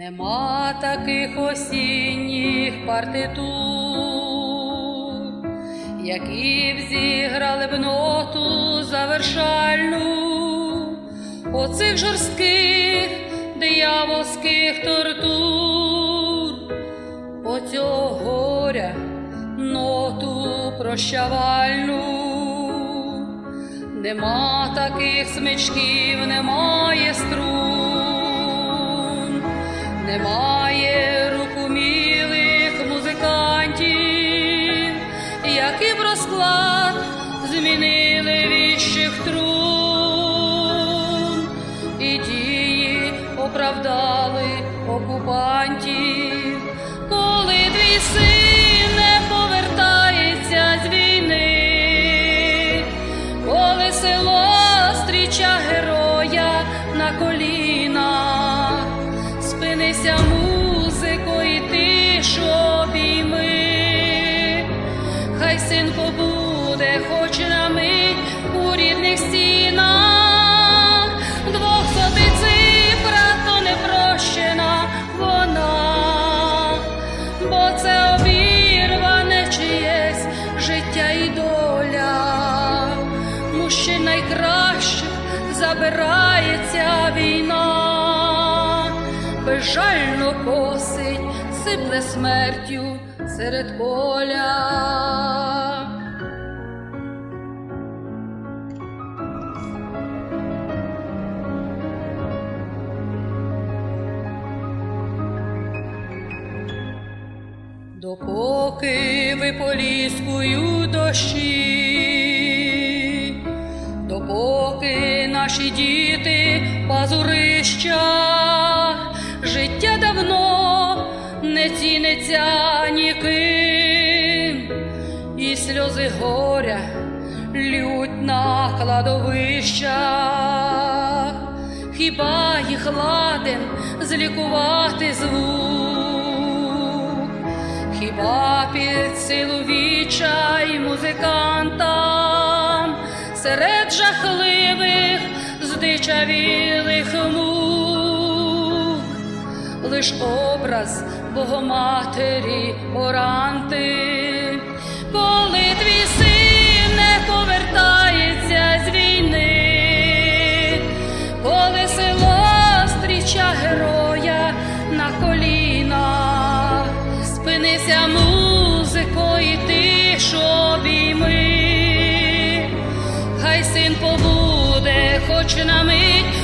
Нема таких осінніх партитур, які б зіграли б ноту завершальну оцих жорстких дияволських тортур, оцього горя ноту прощавальну. Нема таких смичків, немає струн, немає рук умілих музикантів, які б розклад змінили віщих трун, і дії оправдали окупантів, коли твій син не повертається з війни коли село стріча героя на колінах, спинися музико і тишу обійми, хай син побуде, хоч на мить у рідних стінах, двохсоти цифра, то не прощена вона, бо це обірване чиєсь життя і доля. Мужчин найкраще забирається війна, безжально косить, сипле смертю серед поля. Допоки ви поліскую дощі, допоки наші діти давно не ціниться ніким, і сльози горя лють на кладовищах, хіба їх ладен злікувати звук? Хіба під силу вічай музикантам серед жахливих здичавілих мук лиш образ Богоматері оранти, коли твій син не повертається з війни, коли село стріча героя на колінах, спинися музико і тишу обійми, хай син побуде, хоч на мить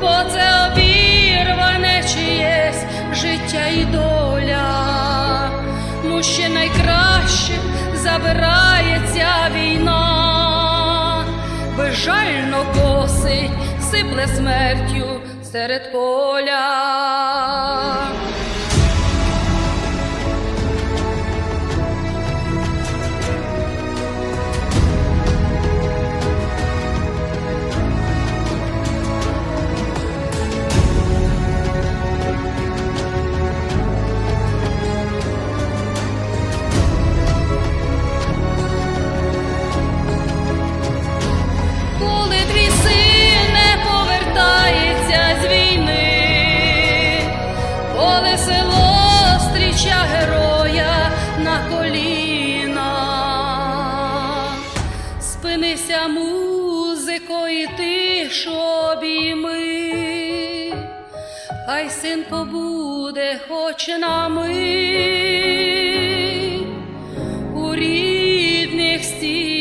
бо це обірване чиєсь життя і доля, ще найкраще забирається війна, безжально косить, сипле смертю серед поля. Зігрійся музико, і тишу обійми, хай син побуде, хоч на мить у рідних стін.